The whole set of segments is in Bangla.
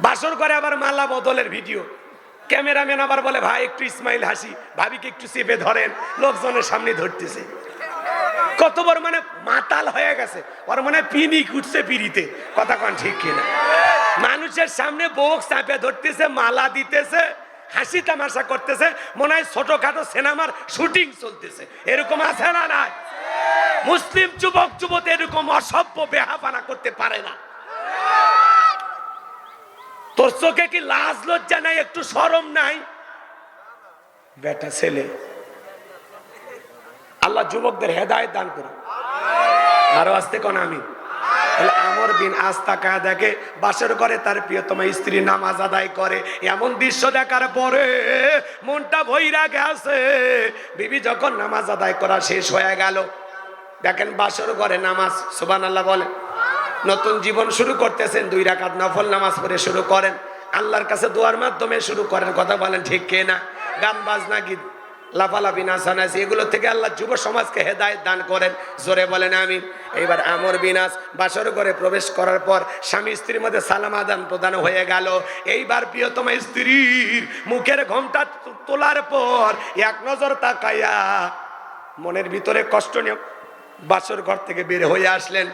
বাসর করে আবার মালা বদলের ভিডিও। ক্যামেরাম্যান আবার বলে, ভাই, একটু ইসমাইল হাসি। ভাবিকে একটু চেপে ধরেন। লোকজনের সামনে ধরতেছে। কত বড় মানে মাতাল হয়ে গেছে। ওর মানে পিনিক উঠছে পিড়িতে। কথা কন ঠিক কিনা? মানুষের সামনে বোক চাপে ধরতেছে, মালা দিতেছে, হাসি তামাশা করতেছে। মনে হয় ছোটখাটো সিনেমার শুটিং চলতেছে। এরকম আছে না নাই? মুসলিম যুবক, যুবতী এরকম অসভ্য বেহাপানা করতে পারে না। তোর চোখে কি লাজ, লজ্জা নাই? একটু সরম নাই? বেটা ছেলে। আল্লাহ যুবকদের হেদায়ত দান করে আরও আসতে কোন আমি আমর বিন আস্তা কায়া দেখে বাসর করে তার প্রিয়তমা স্ত্রী নামাজ আদায় করে। এমন দৃশ্য দেখার পরে মনটা ভৈরা গেছে। বিবি যখন নামাজ আদায় করা শেষ হয়ে গেল, দেখেন বাসর করে নামাজ সুবান আল্লাহ বলে নতুন জীবন শুরু করতেছেন, দুই রাকাত নফল নামাজ পড়ে শুরু করেন। আল্লাহর কাছে দোয়ার মাধ্যমে শুরু করেন, কথা বলেন ঠিক কে না গান, বাজনা, গীত, লাফালাফি, নাচানাচ, এগুলো থেকে আল্লাহ যুব সমাজকে হেদায়ত দান করেন। জোরে বলেন আমি এইবার আমর বিনাশ বাসর ঘরে প্রবেশ করার পর স্বামী স্ত্রীর মধ্যে সালাম আদান প্রদান হয়ে গেল। এইবার প্রিয়তমা স্ত্রীর মুখের ঘোমটা তোলার পর এক নজর তাকাইয়া মনের ভিতরে কষ্ট নিয়ে বাসর ঘর থেকে বের হয়ে আসলেন।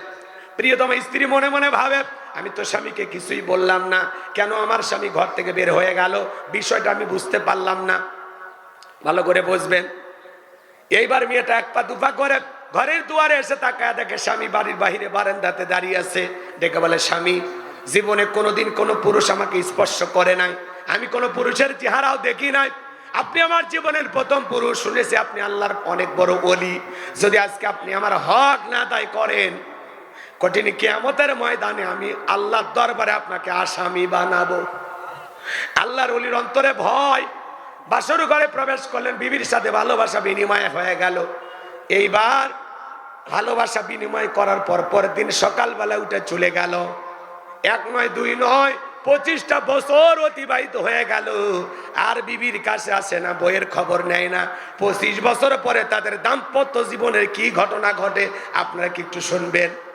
প্রিয়তমা স্ত্রী মনে মনে ভাবে, আমি তো স্বামীকে কিছুই বললাম না। কেন আমার স্বামী ঘর থেকে বের হয়ে গেল? বিষয়টা আমি বুঝতে পারলাম না। ভালো করে বুঝবেন। এইবার মেয়েটা এক পা দুপা করে ঘরের দুয়ারে এসে তাকায় দেখে স্বামী বাড়ির বাহিরে বারান্দাতে দাঁড়িয়ে আছে। ডেকে বলে, স্বামী, জীবনে কোনোদিন কোনো পুরুষ আমাকে স্পর্শ করে নাই। আমি কোনো পুরুষের চেহারাও দেখি নাই। আপনি আমার জীবনের প্রথম পুরুষ। শুনেছি আপনি আল্লাহর অনেক বড় অলি যদি আজকে আপনি আমার হক না তাই করেন কঠিন কেয়ামতের ময়দানে আমি আল্লাহর দরবারে আপনাকে আসামি বানাবো। আল্লাহর অলির অন্তরে ভয়। বাসর ঘরে প্রবেশ করলেন, বিবির সাথে ভালোবাসা বিনিময় হয়ে গেল। এইবার ভালোবাসা বিনিময় করার পর পরের দিন সকালবেলা উঠে চলে গেল। এক নয়, দুই নয়, পঁচিশটা বছর অতিবাহিত হয়ে গেল। আর বিবির কাছে আসে না, বইয়ের খবর নেয় না। পঁচিশ বছর পরে তাদের দাম্পত্য জীবনের কি ঘটনা ঘটে, আপনারা কি একটু শুনবেন?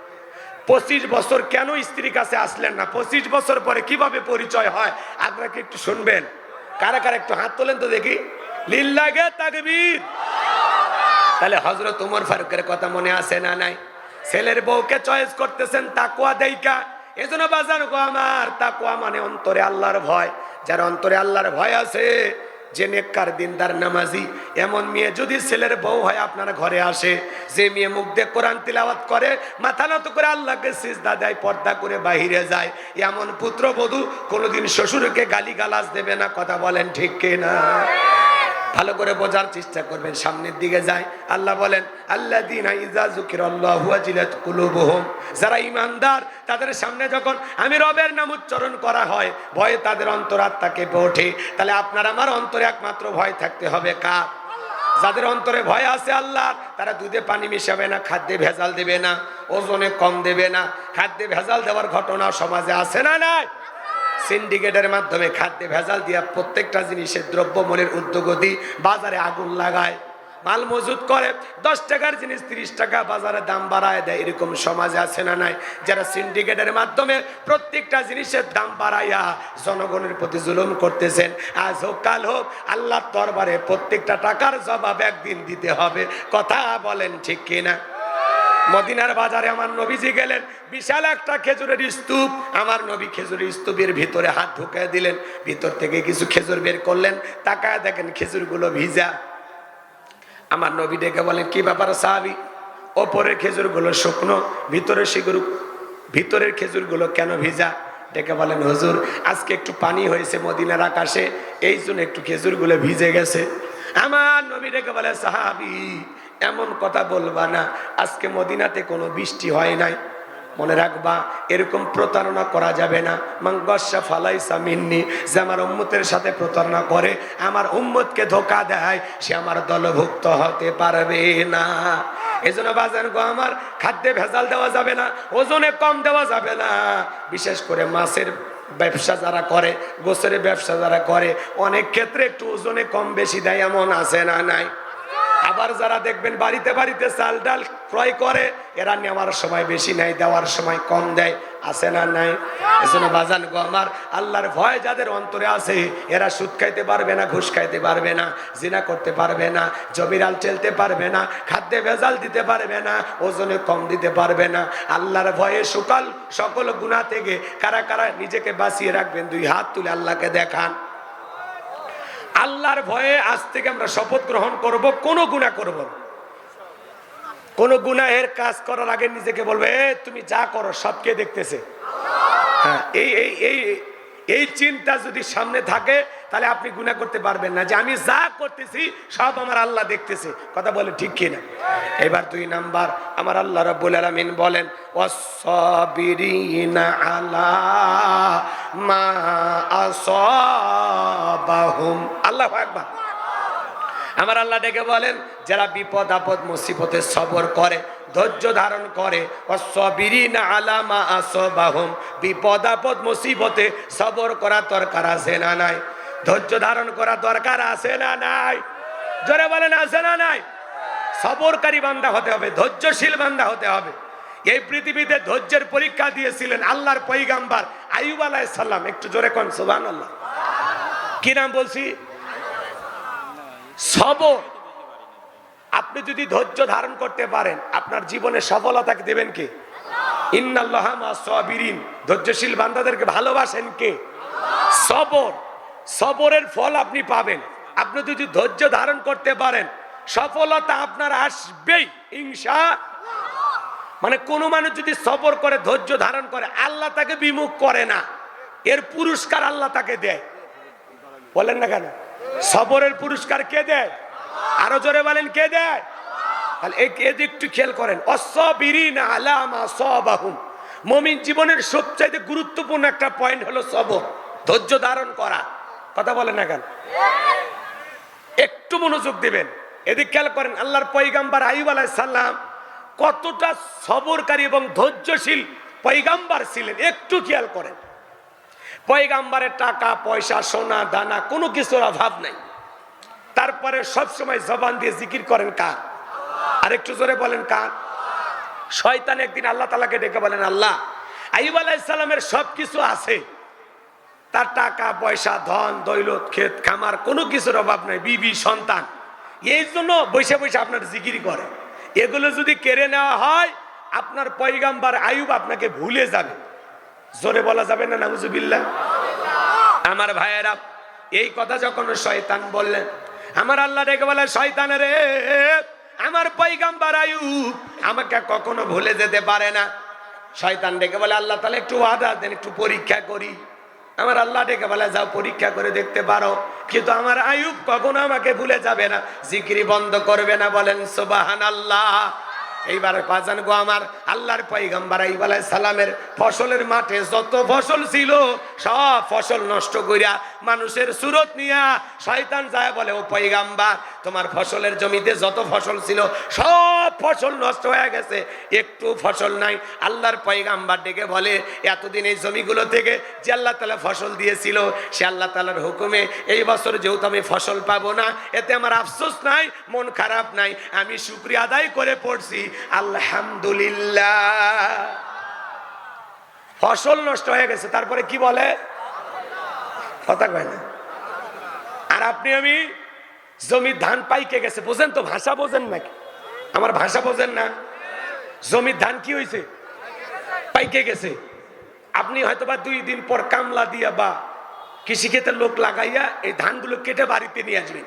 পঁচিশ বছর কেন স্ত্রীর কাছে আসলেন না? পঁচিশ বছর পরে কীভাবে পরিচয় হয়? আপনারা কি একটু শুনবেন? কারা কারা একটু হাত তোলেন তো দেখি। লিল্লাগে তাকবীর। তাহলে হজরত উমর ফারুকের কথা মনে আছে না নাই? ছেলের বউকে চয়েস করতেছেন তাকুয়া দেইকা। এজন্য বাজার গো আমার তাকুয়া মানে অন্তরে আল্লাহর ভয়। যার অন্তরে আল্লাহর ভয় আছে যে নেককার দিনদার নামাজি, এমন মেয়ে যদি ছেলের বউ হয় আপনার ঘরে আসে, যে মেয়ে মুখ দিয়ে কোরআন তিলাওয়াত করে, মাথা নত করে আল্লাহকে সিজদা দেয়, পর্দা করে বাহিরে যায়, এমন পুত্রবধূ কোনোদিন শ্বশুরকে গালি গালাজ দেবে না, কথা বলেন ঠিক কিনা? ভালো করে বোঝার চেষ্টা করবেন, সামনের দিকে যায়। আল্লাহ বলেন আল্লাহ দিন যারা ইমানদার তাদের সামনে যখন আমি রবের নাম উচ্চারণ করা হয়, ভয়ে তাদের অন্তরাত্মা কেঁপে ওঠে। তাহলে আপনার আমার অন্তরে একমাত্র ভয় থাকতে হবে কার? যাদের অন্তরে ভয় আছে আল্লাহ তারা দুধে পানি মিশাবে না, খাদ্যে ভেজাল দেবে না, ওজনে কম দেবে না। খাদ্যে ভেজাল দেওয়ার ঘটনা সমাজে আছে না নাই? সিন্ডিকেটের মাধ্যমে খাদ্যে ভেজাল দিয়া প্রত্যেকটা জিনিসের দ্রব্যমূল্যের উদ্যোগতি বাজারে আগুন লাগায়। মাল মজুত করে, দশ টাকার জিনিস তিরিশ টাকা বাজারে দাম বাড়ায় দেয়। এরকম সমাজে আছে না নাই? যারা সিন্ডিকেটের মাধ্যমে প্রত্যেকটা জিনিসের দাম বাড়াইয়া জনগণের প্রতি জুলুম করতেছেন, আজ হোক, কাল হোক, আল্লাহর দরবারে প্রত্যেকটা টাকার জবাব একদিন দিতে হবে। কথা বলেন ঠিক কিনা? মদিনার বাজারে আমার নবীজি গেলেন, বিশাল একটা খেজুরের স্তূপ। আমার নবী খেজুরের স্তূপের ভিতরে হাত ঢুকিয়ে দিলেন, ভিতর থেকে কিছু খেজুর বের করলেন, তাকায় দেখেন খেজুরগুলো ভিজা। আমার নবী ডেকে বলেন, কি ব্যাপার সাহাবি? ওপরের খেজুরগুলো শুকনো, ভিতরে সেগুলো ভিতরের খেজুরগুলো কেন ভিজা? ডেকে বলেন, হুজুর, আজকে একটু পানি হয়েছে মদিনার আকাশে, এই জন্য একটু খেজুরগুলো ভিজে গেছে। আমার নবী ডেকে বলে সাহাবি এমন কথা বলবা না, আজকে মদিনাতে কোনো বৃষ্টি হয় নাই। মনে রাখবা, এরকম প্রতারণা করা যাবে না। মাঙ্গসা ফালাই সামিননি যে আমার উম্মতের সাথে প্রতারণা করে, আমার উম্মতকে ধোকা দেয়, সে আমার দলভুক্ত হতে পারবে না। এজন্য বাজার গো, আমার খাদ্যে ভেজাল দেওয়া যাবে না, ওজনে কম দেওয়া যাবে না। বিশেষ করে মাছের ব্যবসা যারা করে, গোসরের ব্যবসা যারা করে, অনেক ক্ষেত্রে একটু ওজনে কম বেশি দেয়, এমন আছে না নাই? আবার যারা দেখবেন বাড়িতে বাড়িতে চাল ডাল ক্রয় করে, এরা নেওয়ার সময় বেশি নেয়, দেওয়ার সময় কম দেয়। আছে না নাই? এজন্য বাজান গো আমার, আল্লাহর ভয় যাদের অন্তরে আছে, এরা সুদ খাইতে পারবে না, ঘুষ খাইতে পারবে না, জিনা করতে পারবে না জমিরাল চেলতে পারবে না, খাদ্যে ভেজাল দিতে পারবে না, ওজনে কম দিতে পারবে না। আল্লাহর ভয়ে সকাল সকল গুণা থেকে কারা কারা নিজেকে বাঁচিয়ে রাখবেন, দুই হাত তুলে আল্লাহকে দেখান। আল্লাহর ভয়ে আজ থেকে আমরা শপথ গ্রহণ করব কোনো গুণা করব না। কোন গুনাহের কাজ করার আগে নিজেকে বলবে "এ, তুমি যা করো সবকে দেখতেছে? হ্যাঁ এই এই এই চিন্তা যদি সামনে থাকে তাহলে আপনি গুনাহ করতে পারবেন না। যে আমি যা করতেছি, সব আমার আল্লাহ দেখতেছে। কথা বলে ঠিক কিনা? এবার দুই নাম্বার, আমার আল্লাহ রাব্বুল আলামিন বলেন মা আল্লাহু আকবার। আমার আল্লাহ ডেকে বলেন, যারা বিপদ, আপদ মুসিবতে সবর করে, ধৈর্য ধারণ করে আলামা বিপদ, আপদ, মুসিবতে সবর করা দরকার আছে না নাই? ধৈর্য ধারণ করা দরকার আছে না নাই? জোরে বলেন, আছে না নাই? সবরকারী বান্দা হতে হবে, ধৈর্যশীল বান্দা হতে হবে। এই পৃথিবীতে ধৈর্যের পরীক্ষা দিয়েছিলেন আল্লাহর পৈগাম্বার আইব আলাইহিস সালাম। একটু জোরে কোন, সুবহানাল্লাহ। কি নাম বলছি? সবর। আপনি যদি ধৈর্য ধারণ করতে পারেন, আপনার জীবনে সফলতাকে দেবেন কে? ইন্নাল্লাহ ধৈর্যশীল বান্দাদেরকে ভালোবাসেন কে? সবর। সবরের ফল আপনি পাবেন। আপনি যদি ধৈর্য ধারণ করতে পারেন, সফলতা আপনার আসবেই ইনশা মানে কোন মানুষ যদি সবর করে, ধৈর্য ধারণ করে, আল্লাহ তাকে বিমুখ করে না। এর পুরস্কার আল্লাহ তাকে দেয়। বলেন না কেন? সবরের পুরস্কার কে দেয়? আরও জোরে বলেন, কে দেয়? তাহলে একটু খেয়াল করেন মমিন জীবনের সবচাইতে গুরুত্বপূর্ণ একটা পয়েন্ট হলো সবর, ধৈর্য ধারণ করা। কথা বলেন না কেন? একটু মনোযোগ দিবেন। এদিক খেয়াল করেন, আল্লাহর পৈগাম্বার আইব আলাইহিস সালাম কতটা সবরকারী এবং ধৈর্যশীল পৈগাম্বার ছিলেন, একটু খেয়াল করেন। পয়গাম্বারের টাকা, পয়সা, সোনা, দানা, কোনো কিছুর অভাব নাই। তারপরে সব সময় জবান দিয়ে জিকির করেন কার? আর একটু জোরে বলেন কার? শয়তান একদিন আল্লাহ তালাকে ডেকে বলেন, আল্লাহ আইব আলাইসালামের সব কিছু আছে তার টাকা, পয়সা, ধন, দৈলত, ক্ষেত, খামার, কোনো কিছুর অভাব নাই, বিবি, সন্তান। এই জন্য বসে বসে আপনার জিকির করে। এগুলো যদি কেড়ে নেওয়া হয়, আপনার পয়গাম্বার আয়ুব আপনাকে ভুলে যাবে। জোরে বলা যাবে না, নাউজুবিল্লাহ? আমার ভাইয়েরা, এই কথা যখন শয়তান বললেন, আমার আল্লাহ ডেকে বলে, শয়তান রে, আমার পৈগাম্বার আয়ুব আমাকে কখনো ভুলে যেতে পারে না। শয়তান ডেকে বলে, আল্লাহ তাহলে একটু ওয়াদা দেন, একটু পরীক্ষা করি। আমার আল্লাহ ডেকে বলে, যাও পরীক্ষা করে দেখতে পারো। কিন্তু আমার আয়ুব কখনো আমাকে ভুলে যাবে না। জিকিরি বন্ধ করবে না, বলেন সোবাহান আল্লাহ এইবার পাজান গো, আমার আল্লাহর পয়গাম্বার আইব আলাইহিস সালামের ফসলের মাঠে যত ফসল ছিল, সব ফসল নষ্ট করিয়া মানুষের সুরত নিয়া শয়তান যায় বলে, ও পয়গাম্বার তোমার ফসলের জমিতে যত ফসল ছিল, সব ফসল নষ্ট হয়ে গেছে। একটু ফসল নাই, আল্লাহর পয়গাম্বার ডেকে বলে, এতদিন এই জমিগুলো থেকে যে আল্লাহ তালা ফসল দিয়েছিল, সে আল্লাহ তালার হুকুমে এই বছর যেহেতু আমি ফসল পাবো না, এতে আমার আফসোস নাই, মন খারাপ নাই। আমি শুক্রিয়া আদায় করে পড়ছি। আলহামদুলিল্লাহ। ফসল নষ্ট হয়ে গেছে, তারপরে কি বলে? কথা কয় না। আর আপনি আমি জমির ধান পাইকে গেছে। বোঝেন তো ভাষা বোঝেন নাকি? আমার ভাষা বোঝেন না? জমির ধান কি হয়েছে পাইকে গেছে। আপনি হয়তো বা দুই দিন পর কামলা দিয়া বা কৃষিক্ষেত্রে লোক লাগাইয়া এই ধানগুলো কেটে বাড়িতে নিয়ে আসবেন।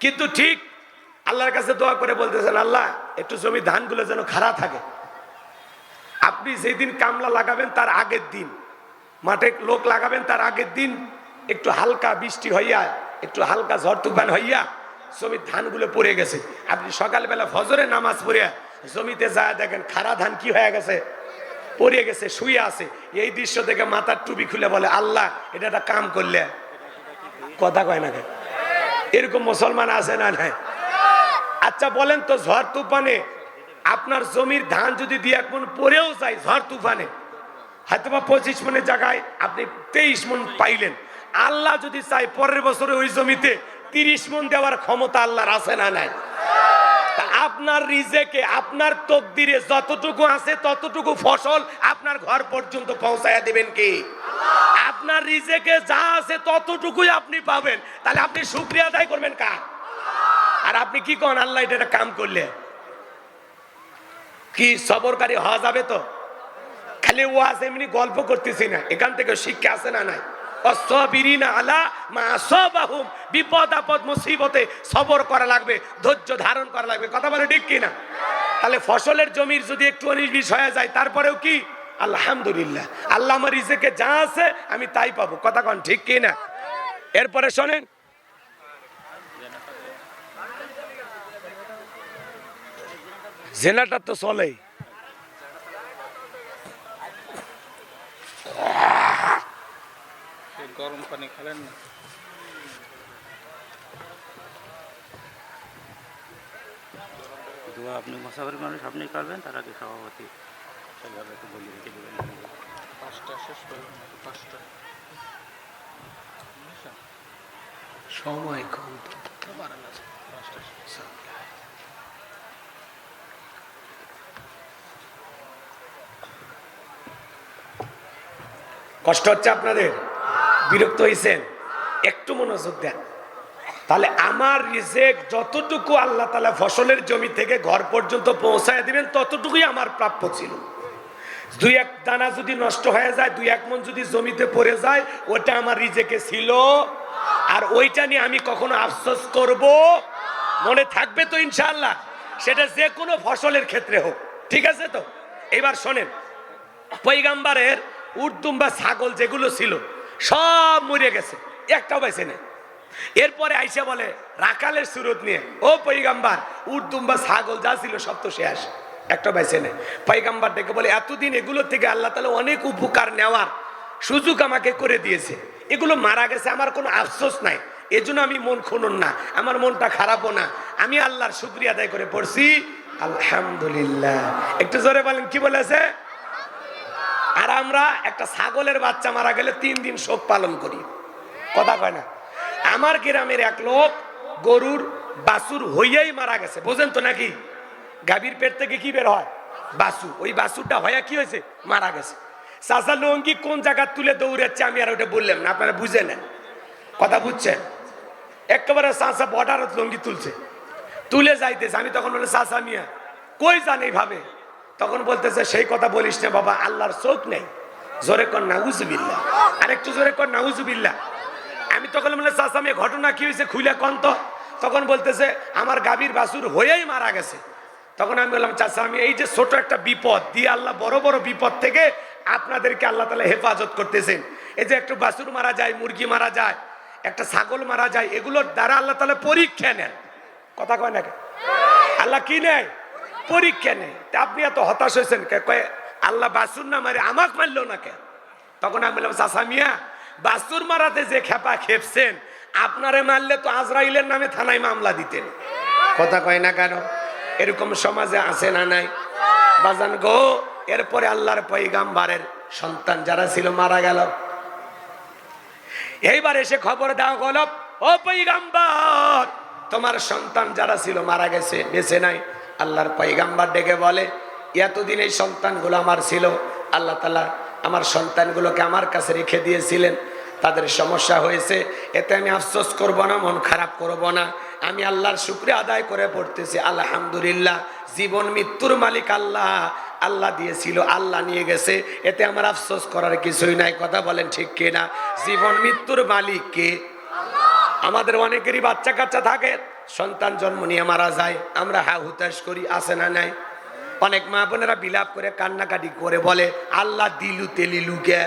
কিন্তু ঠিক আল্লাহর কাছে দোয়া করে বলতেছেন, আল্লাহ, একটু জমির ধানগুলো যেন খারাপ থাকে। আপনি যেদিন কামলা লাগাবেন তার আগের দিন, মাঠে লোক লাগাবেন তার আগের দিন, একটু হালকা বৃষ্টি হইয়া, একটু হালকা ঝড় তুফান হইয়া জমির ধানগুলো পড়ে গেছে। আপনি সকালবেলা ফজরে নামাজ পড়ে জমিতে যা দেখেন, খারা ধান কি হয়ে গেছে? পড়ে গেছে, শুয়ে আছে। এই দৃশ্য দেখে মাথার টুপি খুলে বলে, আল্লাহ, এটা একটা কাম করলে। কথা কয় না? এরকম মুসলমান আছে না নাই? আচ্ছা বলেন তো, ঝড় তুফানে আপনার জমির ধান যদি দিয়ে এক মন পরেও যায়, ঝড় তুফানে হয়তো বা পঁচিশ মনের জায়গায় আপনি তেইশ মন পাইলেন। আল্লাহ যদি চাই পরের বছরে ওই জমিতে তিরিশ মন দেওয়ার ক্ষমতা আল্লাহর আছে না নাই? আপনার রিজেকে, আপনার তকদিরে যতটুকু আছে ততটুকু ফসল আপনার ঘর পর্যন্ত পৌঁছায়া দিবেন কি? আপনার রিজেকে যা আছে ততটুকুই আপনি পাবেন। তাহলে আপনি শুক্রিয়া আদায় করবেন কা আর আপনি কি কন, আল্লাহ এটা কাম করলে? কি, সবরকারী হওয়া যাবে তো? খালি ওয়াজ এমনি গল্প করতেছি না। এখান থেকে শিক্ষা আছে না নাই? আলা বিপদ আপদ মুসিবতে সবর করা লাগবে, ধৈর্য ধারণ করা লাগবে। কথা বলে ঠিক তাহলে ফসলের জমির যদি একটু বিশ হয়ে যায়, তারপরেও কি? আল্লাহ আমার যা আছে, আমি তাই পাবো। কথা কন ঠিক কি না এরপরে শোনেন। জেনাটা তো চলেই সে গরম পানি খেলেন না। দোয়া আপনি মুসাফির মানুষ আপনি করবেন তার আগে সভাপতি সেভাবে একটু বলে রেখে দেবেন পাঁচটা শেষ করবেন পাঁচটা। সময় কম। পাঁচটা কষ্ট হচ্ছে আপনাদের? বিরক্ত হয়েছেন একটু মনোযোগ দেন। তাহলে আমার রিজেক যতটুকু আল্লাহ তালা ফসলের জমি থেকে ঘর পর্যন্ত পৌঁছায় দিবেন, ততটুকুই আমার প্রাপ্য ছিল। দুই এক দানা যদি নষ্ট হয়ে যায়, দুই এক মন যদি জমিতে পড়ে যায়, ওটা আমার রিজেকে ছিল। আর ওইটা নিয়ে আমি কখনো আফসোস করব? মনে থাকবে তো ইনশাআল্লাহ। সেটা যে কোনো ফসলের ক্ষেত্রে হোক। ঠিক আছে তো? এবার শোনেন পৈগাম্বারের উর্দুম বা ছাগল যেগুলো ছিল সব মরে গেছে, একটাও বেঁচে নেই। এরপরে আইসা বলে, রাকালের সুরত নিয়ে, ও পৈগাম্বার উর্দুম বা ছাগল যা ছিল সব তো শেষ একটা বেঁচে নেই। পৈগাম্বার ডেকে বলে, এতদিন এগুলো থেকে আল্লাহ তালা অনেক উপকার নেওয়ার সুযোগ আমাকে করে দিয়েছে। এগুলো মারা গেছে, আমার কোনো আফসোস নাই। এজন্য আমি মন খুনুন না, আমার মনটা খারাপও না। আমি আল্লাহর শুক্রিয়া আদায় করে পড়ছি, আলহামদুলিল্লাহ। একটু জোরে বলেন, কি বলেছে? আর আমরা একটা ছাগলের বাচ্চা মারা গেলে তিন দিন শোক পালন করি। কথা কয় না? আমার গ্রামের এক লোক গরুর বাসুর হইয়াই মারা গেছে। বোঝেন তো নাকি? গাভীর পেট থেকে কি বের হয়? বাসু ওই বাসুরটা হইয়া কি হয়েছে? মারা গেছে। চাষা লঙ্গি কোন জায়গা তুলে দৌড়াচ্ছে আমি আর ওটা বললাম না, আপনারা বুঝে নেন কথা বুঝছেন? একেবারে চাষা বর্ডারত লঙ্গি তুলছে। তুলে যাইতেছে। আমি তখন বললাম চাষা মিয়া, কই জানি ভাবে তখন বলতেছে, সেই কথা বলিস না বাবা, আল্লাহর চোখ নেই। জোরে কর নাউজুবিল্লা আরেকটু জোরে কর নাউজুবিল্লা আমি তখন বলে চাষা মেয়ে ঘটনা কি হয়েছে খুলে কন তো। তখন বলতেছে, আমার গাভীর বাসুর হয়েই মারা গেছে। তখন আমি বললাম চাষা আমি এই যে ছোট একটা বিপদ, দিয়ে আল্লাহ বড় বড় বিপদ থেকে আপনাদেরকে আল্লাহ তালা হেফাজত করতেছেন। এই যে একটু বাসুর মারা যায়, মুরগি মারা যায়, একটা ছাগল মারা যায়, এগুলোর দ্বারা আল্লাহ তালা পরীক্ষা নেন। কথা কয় না আল্লাহ কি নেয়? পরীক্ষা নেই। তা আপনি এত হতাশ হয়েছেন আল্লাহ বাসুর না মারে, আমাক মারলো না কে? তখন আমি বললাম চাষা মিয়া, বাসুর মারাতে যে খেপা খেপছেন, আপনারে মারলে তো আজরাইলের নামে থানায় মামলা দিতেন। কথা কয় না কেন? এরকম সমাজে আছে না নাই? বাজান গো, এরপরে আল্লাহর পৈগাম্বারের সন্তান যারা ছিল, মারা গেল। এইবার এসে খবর দাও গল, ও পৈগাম্বার তোমার সন্তান যারা ছিল, মারা গেছে, বেঁচে নাই। আল্লাহর পৈগাম্বার ডেকে বলে, এতদিন এই সন্তানগুলো আমার ছিল। আল্লাহ তালা আমার সন্তানগুলোকে আমার কাছে রেখে দিয়েছিলেন। তাদের সমস্যা হয়েছে। এতে আমি আফসোস করব না, মন খারাপ করব না। আমি আল্লাহর শুক্রিয়া আদায় করে পড়তেছি। আলহামদুলিল্লাহ, জীবন মৃত্যুর মালিক আল্লাহ। আল্লাহ দিয়েছিল, আল্লাহ নিয়ে গেছে। এতে আমার আফসোস করার কিছুই নাই। কথা বলেন ঠিক কিনা? জীবন মৃত্যুর মালিক কে? আমাদের অনেকেরই বাচ্চা কাচ্চা থাকে। সন্তান জন্ম নিয়ে মারা যায়, আমরা হা হুতাশ করি আসে না নাই? অনেক মা বোনেরা বিলাপ করে, কান্নাকাটি করে, বলে, আল্লাহ দিলু তেলিলু কে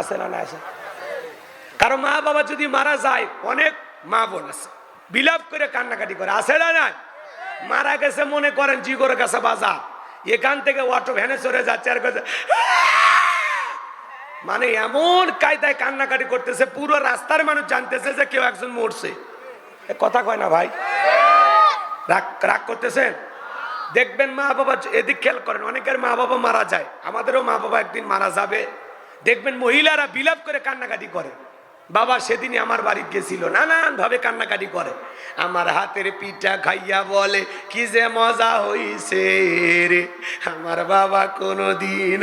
আসে না না আসে কারও মা বাবা যদি মারা যায়, অনেক মা বোন আছে, বিলাপ করে, কান্নাকাটি করে আসে না নাই? মারা গেছে মনে করেন জিগোর কাছে বাজা এখান থেকে অটো ভ্যানে চড়ে যাচ্ছে আর কাছে মানে এমন কায়দায় কান্নাকাটি করতেছে, পুরো রাস্তার মানুষ জানতেছে যে কেউ একজন মরছে। কথা কয় না ভাই। রাগ রাগ করতেছেন? দেখবেন মা বাবা এদিক খেয়াল করেন, অনেকের মা বাবা মারা যায়, আমাদেরও মা বাবা একদিন মারা যাবে। দেখবেন মহিলারা বিলাপ করে কান্নাকাটি করে। বাবা সেদিনই আমার বাড়ি গেছিল নানান ভাবে কান্নাকাটি করে। আমার হাতের পিঠা খাইয়া বলে, কি যে মজা হইছে রে, আমার বাবা কোনো দিন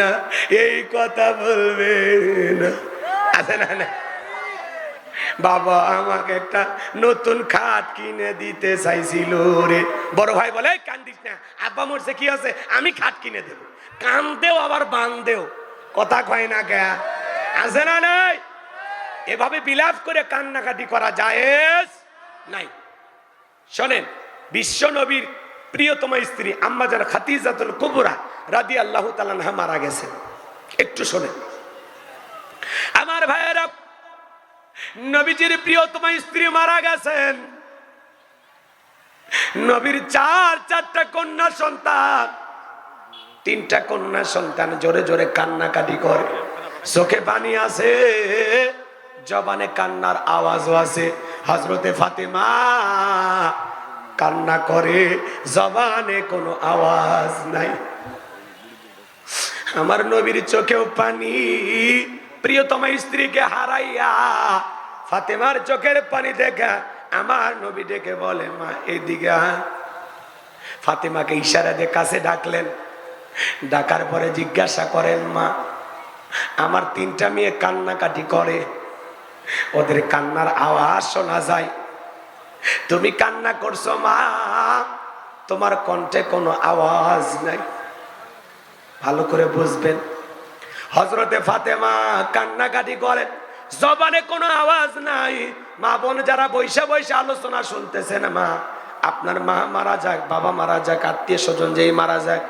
এই কথা বলবে না। আছে না না বাবা আমাকে একটা নতুন খাট কিনে দিতে চাইছিল রে। বড় ভাই বলে কান্দিস না। আব্বা মরছে, কি আছে আমি খাট কিনে দেবো। কান্দেও আবার বান্ধেও কথা কয় না কে? আছে না নাই? এভাবে বিলাপ করে কান্নাকাটি করা যায় নাই। শোনেন, বিশ্ব নবীর প্রিয়তম স্ত্রী আম্মা যারা খাতিজাতুল কুবরা রাদি আল্লাহ তালানহা মারা গেছেন। একটু শোনেন। আমার ভাইয়েরা নবীজির প্রিয়তম স্ত্রী মারা গেছেন। নবীর চার, চারটা কন্যা সন্তান। তিনটা কন্যা সন্তান জোরে জোরে কান্নাকাটি করে। চোখে পানি আছে, জবানে কান্নার আওয়াজও আছে। হজরতে ফাতেমা কান্না করে, জবানে কোনো আওয়াজ নাই। আমার নবীর চোখেও পানি। প্রিয়তমা স্ত্রীকে হারাইয়া ফাতেমার চোখের পানি দেখা আমার নবী ডেকে বলে, মা, এদিকে। ফাতেমাকে ইশারা দিয়ে কাছে ডাকলেন। ডাকার পরে জিজ্ঞাসা করেন, মা, আমার তিনটা মেয়ে কান্নাকাটি করে। ওদের কান্নার আওয়াজ শোনা যায়। তুমি কান্না করছ, মা। তোমার কণ্ঠে কোনো আওয়াজ নাই। ভালো করে বুঝবেন। হজরতে ফাতেমা কান্নাকাটি করেন। জবানে কোনো আওয়াজ নাই। মা বোন যারা বৈশা বৈশা আলোচনা শুনতেছেন মা, আপনার মা মারা যাক, বাবা মারা যাক, আত্মীয় স্বজন যেই মারা যাক,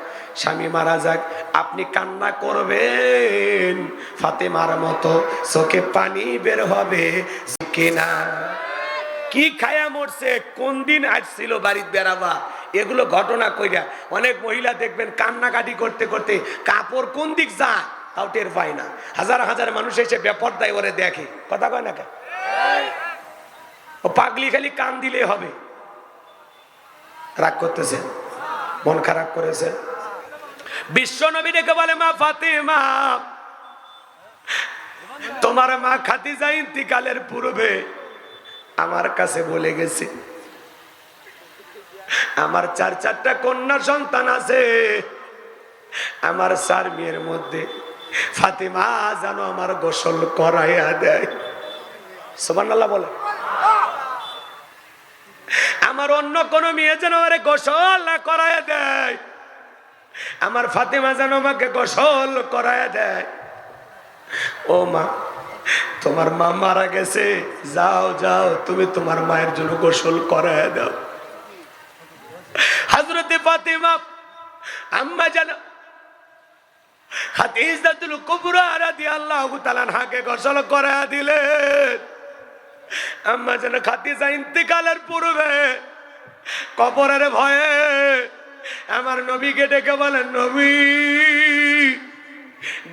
স্বামী মারা যাক, আপনি কান্না করবেন। ফাতেমার মতো চোখে পানি বের হবে কিনা কি খায়া মরছে? কোন দিন আসছিল বাড়িতে বেড়াবা? এগুলো ঘটনা কইরা অনেক মহিলা দেখবেন কান্নাকাটি করতে করতে কাপড় কোন দিক যা তাও টের পায় না। হাজার হাজার মানুষ এসে বেপরদায় ওরে দেখে। কথা কয় না কে? পাগলি খালি কান দিলে হবে। রাগ করতেছে মন খারাপ করেছে বিশ্ব নবী ডেকে বলে, মা ফাতেমা, তোমার মা খাতিজা ইন্তিকালের পূর্বে আমার কাছে বলে গেছে, আমার চার চারটা কন্যা সন্তান আছে, আমার চার মেয়ের মধ্যে ফাতেমা যেন আমার গোসল করাইয়া দেয়। সোবান্নাল্লাহ বলে। আমার অন্য কোন মেয়ে যেন আমার গোসল না করাইয়া দেয়। আমার ফাতেমা যেন আমাকে গোসল করাইয়া দেয়। ও মা, তোমার মা মারা গেছে। যাও যাও, তুমি তোমার মায়ের জন্য গোসল করায় দাও। হাজরতে ফাতেমা, আম্মা জানো হাকে যেন পূর্বে ভয়ে আমার নবীকে ডেকে বলেন, নবী,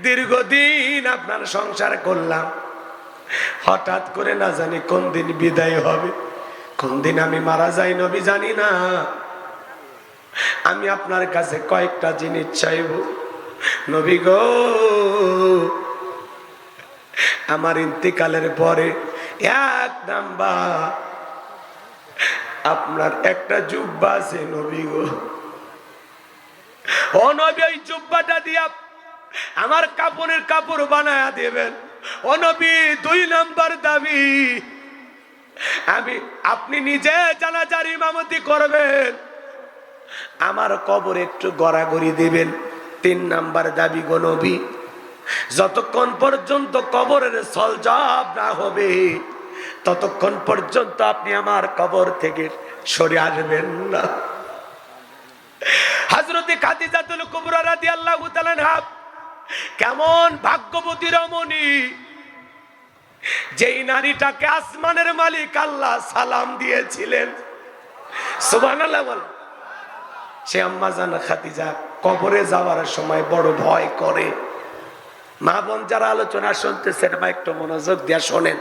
দীর্ঘদিন আপনার সংসার করলাম। হঠাৎ করে না জানি কোন দিন বিদায় হবে। কোন দিন আমি মারা যাই নবী জানি না। আমি আপনার কাছে কয়েকটা জিনিস চাইব। নবী গো, আমার ইন্তিকালের পরে এক নাম্বার আপনার একটা জুব্বা আছে নবী গো। ও নবী, ওই জুব্বাটা দিয়া আমার কাপড়ের কাপড় বানায়া দেবেন। ও নবী, দুই নাম্বার দাবি, আমি, আপনি নিজে জানাজার ইমামতি করবেন। আমার কবর একটু গড়াগড়ি দিবেন। তিন নাম্বার দাবি গো নবী, যতক্ষণ পর্যন্ত কবরের সলজব না হবে, ততক্ষণ পর্যন্ত আপনি আমার কবর থেকে সরে আসবেন না। হাজরতে খাদিজাতুল কুবরা রাদিয়াল্লাহু তাআলা কেমন ভাগ্যবতী রমণী, যেই নারীটাকে আসমানের মালিক আল্লাহ সালাম দিয়েছিলেন। সে আম্মা জানা খাদিজা কবরে যাওয়ার সময় বড় ভয় করে। মা বোন যারা আলোচনা শুনতেছেন বা একটু মনোযোগ দিয়া শোনেন,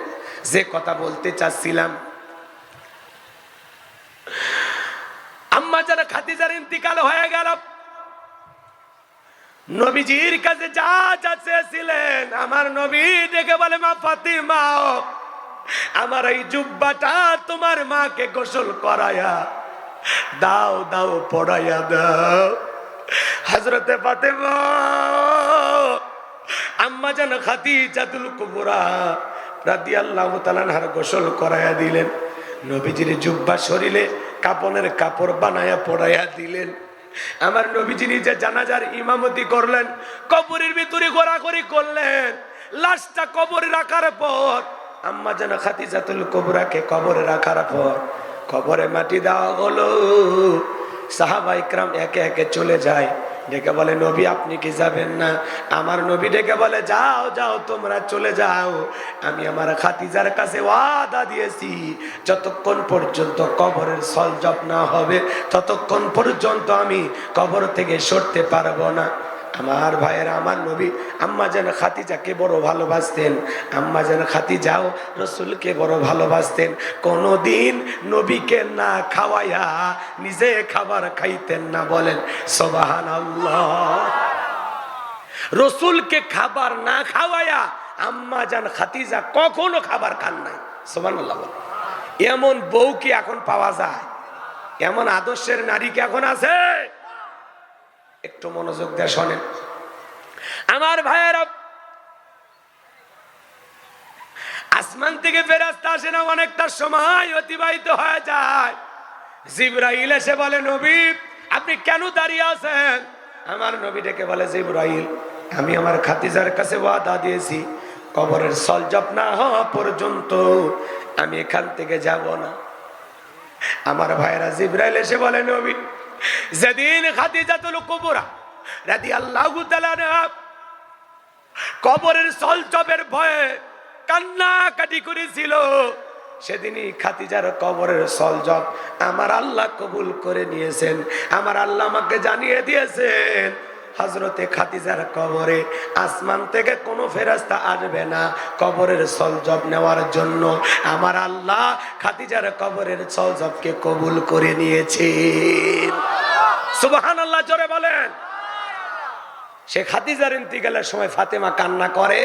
যে কথা বলতে চাচ্ছিলাম। আম্মা যারা খাদিজার ইন্তিকাল হয়ে গেল। নবীজির কাছে যা যা চেয়েছিলেন, আমার নবী ডেকে বলে, মা ফাতিমা, আমার এই জুব্বাটা তোমার মাকে গোসল করায়া দাও দাও, পড়াইয়া দাও। হজরতে ফাতেমা, আম্মা যেন খাতি জাতুল কুবুরা রাদি আল্লাহ তালানহার গোসল করাইয়া দিলেন। নবীজির জুব্বা শরীরে কাপনের কাপড় বানায়া পড়াইয়া দিলেন। আমার নবীজি নিজে জানাজার ইমামতি করলেন, কবরের ভিতরে ঘোরাঘুরি করলেন। লাশটা কবরে রাখার পর, আম্মা যেন খাতি জাতুল কুবরাকে কবরে রাখার পর, কবরে মাটি দেওয়া হলো। সাহাবা ইকরাম একে একে চলে যায়। ডেকে বলে, নবী, আপনি কি যাবেন না? আমার নবী ডেকে বলে, যাও যাও, তোমরা চলে যাও। আমি আমার খাতিজার কাছে ওয়াদা দিয়েছি, যতক্ষণ পর্যন্ত কবরের সলজপ না হবে, ততক্ষণ পর্যন্ত আমি কবর থেকে সরতে পারব না। আমার ভাইয়ের, আমার নবী, আম্মা যেন খাতিজাকে বড় ভালোবাসতেন, আম্মা যেন খাতিজাও রসুলকে বড় ভালোবাসতেন, কোনোদিন নবীকে না খাওয়াইয়া নিজে খাবার খাইতেন না বলেন সবাহান রসুলকে খাবার না খাওয়াইয়া আম্মা জান খাতিজা কখনো খাবার খান নাই আল্লাহ এমন বউ কি এখন পাওয়া যায়? এমন আদর্শের নারী কি এখন আছে? একটু মনোযোগ দিয়ে শোনেন। আমার ভাইয়েরা, আসমান থেকে ফেরাস্তা আসে না, অনেকটা সময় অতিবাহিত হয়ে যায়। জিব্রাইল এসে বলে, নবী, আপনি কেন দাঁড়িয়ে আছেন? আমার নবী ডেকে বলে, জিব্রাইল, আমি আমার খাতিজার কাছে ওয়াদা দিয়েছি। কবরের সলজব না হওয়া পর্যন্ত আমি এখান থেকে যাব না। আমার ভাইরা জিব্রাইল এসে বলে, নবী যেদিন খাদিজাতুল কুবরা তাআলা আনহা কবরের সলচবের ভয়ে কান্নাকাটি করেছিল, সেদিনই খাতিজার কবরের সলজব আমার আল্লাহ কবুল করে নিয়েছেন, আমার আল্লাহ আমাকে জানিয়ে দিয়েছেন হজরতে খাতিজার কবরে আসমান থেকে কোনো ফেরাস্তা আসবে না কবরের সলজব নেওয়ার জন্য, আমার আল্লাহ খাতিজার কবরের সলজবকে কবুল করে নিয়েছেন। সুবহান আল্লাহ জোরে বলেন। সে খাদিজার ইন্তিকালের সময় ফাতেমা কান্না করে,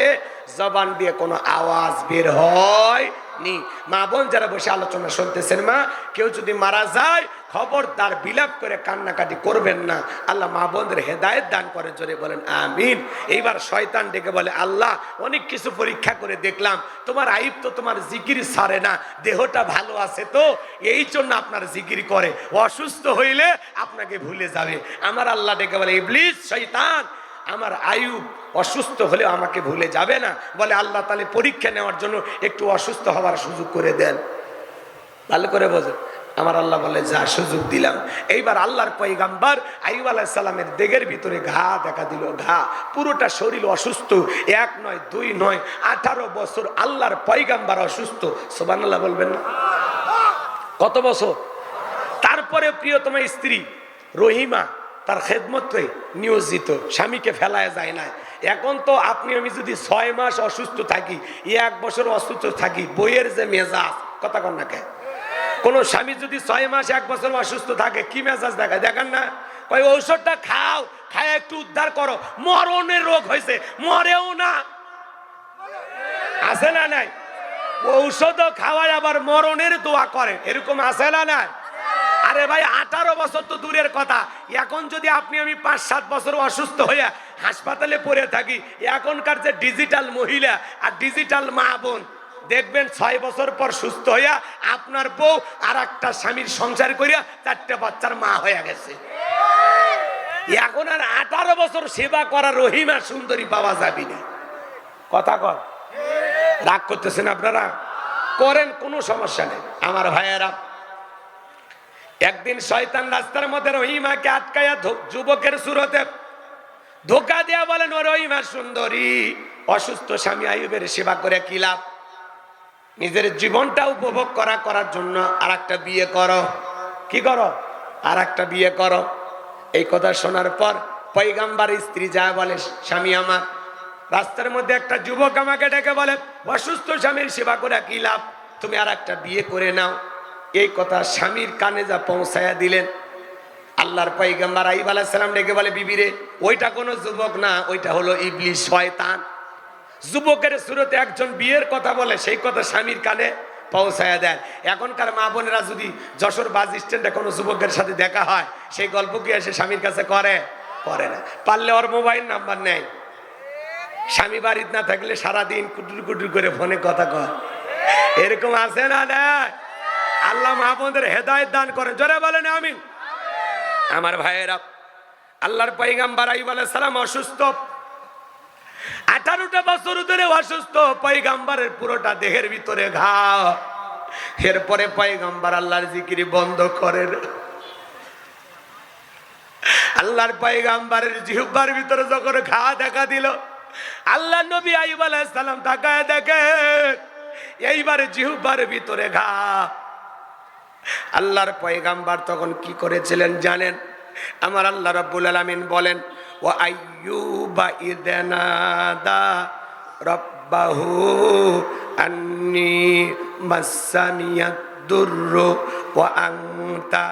জবান দিয়ে কোনো আওয়াজ বের হয় নি মা বোন যারা বসে আলোচনা শুনতেছেন মা, কেউ যদি মারা যায় খবরদার বিলাপ করে কান্নাকাটি করবেন না। আল্লাহ মা বোনদের হেদায়ত দান করেন, জোরে বলেন, আমিন। এইবার শয়তান ডেকে বলে, আল্লাহ, অনেক কিছু পরীক্ষা করে দেখলাম, তোমার আইব তো তোমার জিকির সারে না, দেহটা ভালো আছে তো, এই জন্য আপনার জিকির করে। অসুস্থ হইলে আপনাকে ভুলে যাবে। আমার আল্লাহ ডেকে বলে, ইবলিস, শয়তান, আমার আয়ু অসুস্থ হলেও আমাকে ভুলে যাবে না। বলে, আল্লাহ, তাহলে পরীক্ষা নেওয়ার জন্য একটু অসুস্থ হওয়ার সুযোগ করে দেন। ভালো করে বোঝেন। আমার আল্লাহ বলে, যা সুযোগ দিলাম। এইবার আল্লাহর পৈগাম্বার আইব আলাহিসাল্লামের দেগের ভিতরে ঘা দেখা দিল, ঘা। পুরোটা শরীর অসুস্থ, এক নয়, দুই নয়, আঠারো বছর আল্লাহর পৈগাম্বার অসুস্থ। সোবান আল্লাহ বলবেন না? কত বছর? তারপরে প্রিয়তমা স্ত্রী রহিমা, তার খেদমতে নিয়োজিত, স্বামীকে ফেলায় যায় না এখন তো আপনি, আমি যদি ছয় মাস অসুস্থ থাকি, এক বছর অসুস্থ থাকি, বইয়ের যে মেজাজ, কথা কন না কে কোন স্বামী যদি ছয় মাস, এক বছর অসুস্থ থাকে, কি মেজাজ দেখায়? দেখেন না। ওই ঔষধটা খাও, খায় একটু উদ্ধার করো। মরণের রোগ হয়েছে, মরেও না। আছে না নাই? ঔষধও খাওয়ায়, আবার মরণের দোয়া করে। এরকম আছে না নাই? আরে ভাই, আঠারো বছর তো দূরের কথা। এখন যদি আপনি, আমি পাঁচ, সাত বছর অসুস্থ হইয়া হাসপাতালে পড়ে থাকি, এখনকার যে ডিজিটাল মহিলা আর ডিজিটাল মা বোন দেখবেন ছয় বছর পর সুস্থ হইয়া আপনার বউ আর একটা স্বামীর সংসার করিয়া চারটে বাচ্চার মা হয়ে গেছে। এখন আর আঠারো বছর সেবা করা রহিমা সুন্দরী পাওয়া যাবি না। কথা কর রাগ করতেছেন আপনারা? করেন, কোনো সমস্যা নেই। আমার ভাইয়েরা, একদিন শয়তান রাস্তার মধ্যে রহিমাকে আটকাইয়া যুবকের সুরতে ধোকা দেয়া বলেন, ও রহিমা সুন্দরী, অসুস্থ স্বামী আয়ুবের সেবা করে কি লাভ? নিজের জীবনটা উপভোগ করা করার জন্য আর বিয়ে করো। কি করো? আর বিয়ে করো। এই কথা শোনার পর পৈগাম্বার স্ত্রী যা বলে, স্বামী আমার, রাস্তার মধ্যে একটা যুবক আমাকে ডেকে বলে, অসুস্থ স্বামীর সেবা করে কি লাভ? তুমি আর একটা বিয়ে করে নাও। এই কথা স্বামীর কানে যা পৌঁছায়া দিলেন। আল্লাহর পৈগম্বার আইব আলাইসালাম ডেকে বলে বিবিরে ওইটা কোনো যুবক না, ওইটা হলো ইবলি শয়তান। যুবকের সুরতে একজন বিয়ের কথা বলে, সেই কথা স্বামীর কানে পৌঁছায় দেন। এখনকার মা বোনেরা যদি যশোর বাস স্ট্যান্ডে কোনো যুবকের সাথে দেখা হয়, সেই গল্প কি এসে স্বামীর কাছে করে? করে না। পারলে ওর মোবাইল নাম্বার নেয়। স্বামী বাড়িতে না থাকলে সারাদিন কুটুর কুটুর করে ফোনে কথা কয়। এরকম আছে না না আল্লাহ মাহমুদের হেদায়ত দান করেন। জোরে বলেন, আমিন। আমার ভাইয়েরা, আল্লাহর পৈগাম্বার আইব সালাম অসুস্থ। আঠারোটা বছর ধরে অসুস্থ পৈগাম্বারের পুরোটা দেহের ভিতরে ঘা। এরপরে পৈগাম্বার আল্লাহর জিকিরি বন্ধ করেন। আল্লাহর পয়গাম্বারের জিহ্বার ভিতরে যখন ঘা দেখা দিল আল্লাহ নবী আইব সালাম তাকায় দেখে এইবারে জিহ্বার ভিতরে ঘা। আল্লাহর পয়গাম্বার তখন কি করেছিলেন জানেন? আমার আল্লাহ রাব্বুল আলামিন বলেন আইয়ুবা ইদনাদা রব্বাহু আন্নি মাসানিয়াদ দুররু ওয়া আনতা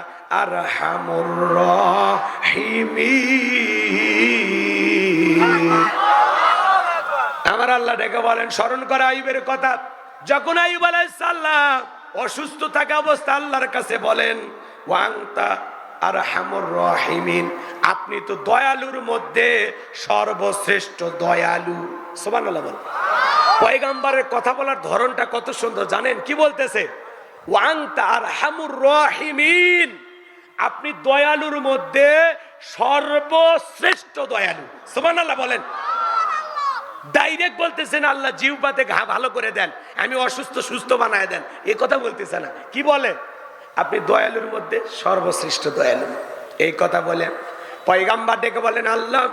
আরহামুর রাহিমিন। আমার আল্লাহ ডেকে বলেন, স্মরণ করে আইবের কথা। যখন আইব আলাইসাল্লাম অসুস্থ থাকা অবস্থা আল্লাহর কাছে বলেন ওয়াংতা আর আপনি তো দয়ালুর মধ্যে সর্বশ্রেষ্ঠ দয়ালু। সোমান পয়গাম্বারের কথা বলার ধরনটা কত সুন্দর, জানেন? কি বলতেছে? আপনি দয়ালুর মধ্যে সর্বশ্রেষ্ঠ দয়ালু। সোমান আল্লাহ বলেন। ডাইরেক্ট বলতেছেন, আল্লাহ জিহ্বাতে ঘা ভালো করে দেন। আমি অসুস্থ, সুস্থ বানায় দেন। এই কথা বলতেছে না। কি বলে? আপনি দয়ালুর মধ্যে সর্বশ্রেষ্ঠ দয়ালু। এই কথা বলে পয়গাম্বার ডেকে বলেন, আল্লাহ,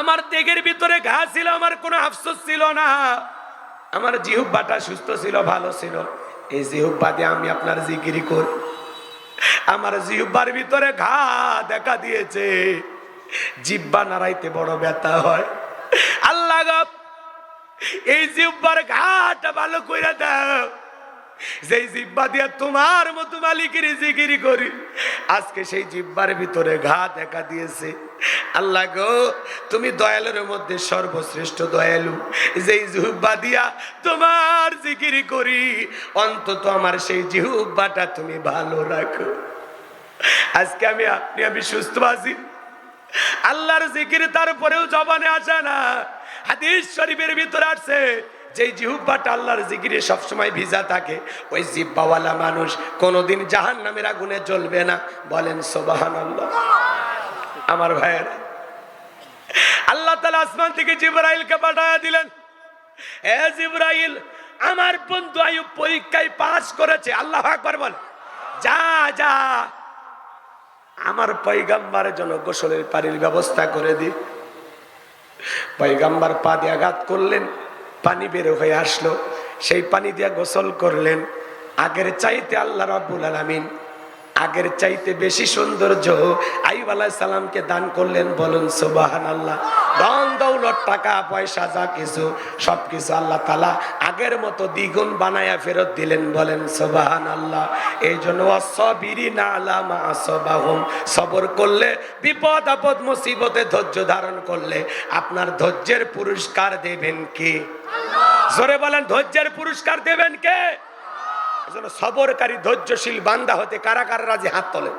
আমার দেগের ভিতরে ঘা ছিল, আমার কোনো আফসোস ছিল না। আমার জিহুব্বাটা সুস্থ ছিল, ভালো ছিল। এই জিহুব্বা দিয়ে আমি আপনার জিগিরি করি। আমার জিহ্বার ভিতরে ঘা দেখা দিয়েছে। জিব্বা নাড়াইতে বড় ব্যথা হয়। আল্লাহ এই জিব্বার ঘাটা ভালো করে দাও। যেই জিব্বা দিয়ে তোমার মতো মালিকের জিকিরি করি, আজকে সেই জিব্বার ভিতরে ঘা দেখা দিয়েছে। আল্লাহ গো, তুমি দয়ালুর মধ্যে সর্বশ্রেষ্ঠ দয়ালু। যেই জিহুব্বা দিয়া তোমার জিকিরি করি, অন্তত আমার সেই জিহুব্বাটা তুমি ভালো রাখো। আজকে আমি আপনি, আমি সুস্থ আছি। আল্লাহর জিকির তারপরেও জবানে আসে না। হাদিস শরীফের ভিতরে আসছে যেই জিহুব্বাটা আল্লাহর জিকিরে সবসময় ভিজা থাকে, ওই জিব্বাওয়ালা মানুষ কোনোদিন জাহান নামের আগুনে জ্বলবে না। বলেন সোবাহান আল্লাহ আমার ভাইয়েরা, আল্লাহ তালা আসমান থেকে জিব্রাইলকে পাঠায় দিলেন। এ জিব্রাইল, আমার বন্ধু আয়ুব পরীক্ষায় পাশ করেছে। আল্লাহ বল। যা যা। আমার পৈগাম্বারের জন্য গোসলের পানির ব্যবস্থা করে দি। পৈগাম্বার পা দিয়ে আঘাত করলেন। পানি বের হয়ে আসলো। সেই পানি দিয়ে গোসল করলেন। আগের চাইতে আল্লাহ রাব্বুল আলামিন আগের চাইতে বেশি সৌন্দর্য আইব আলাহ সালামকে দান করলেন, বলুন সুবাহান আল্লাহ ধন দৌলত, টাকা, পয়সা, যা কিছু, সব কিছু আল্লাহ তালা আগের মতো দ্বিগুণ বানায়া ফেরত দিলেন, বলেন সুবাহান আল্লাহ এই জন্য অসবিরি না আলামা আসবাহুম, সবর করলে, বিপদ, আপদ, মুসিবতে ধৈর্য ধারণ করলে আপনার ধৈর্যের পুরস্কার দেবেন কে? জোরে বলেন, ধৈর্যের পুরস্কার দেবেন কে? এজন্য সবরকারী ধৈর্যশীল বান্দা হতে কারা কারা রাজি? হাত তোলে।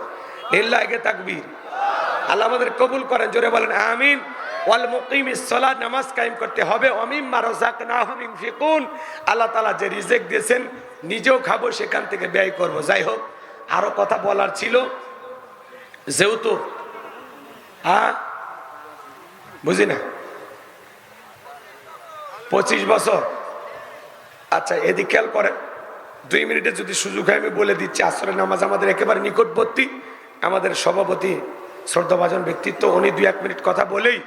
লিল্লাহে তাকবীর। আল্লাহ আমাদের কবুল করেন, জোরে বলেন, আমিন। ওয়াল মুকিমিস সালাত, নামাজ কায়েম করতে হবে। অমিম মারজাকনাহুম ইনফিকুন আল্লাহ তাআলা যে রিজিক দিয়েছেন, নিজেও খাব, সেখান থেকে ব্যয় করব। যাই হোক, আরও কথা বলার ছিল। যেহেতু হ্যাঁ বুঝি না? পঁচিশ বছর। আচ্ছা এদিক খেয়াল করেন। দুই মিনিটে যদি সুযোগ হয়, আমি বলে দিচ্ছি, আসরের নামাজ আমাদের একেবারে নিকটবর্তী। আমাদের সভাপতি শ্রদ্ধাভাজন ব্যক্তিত্ব, উনি দুই এক মিনিট কথা বলেই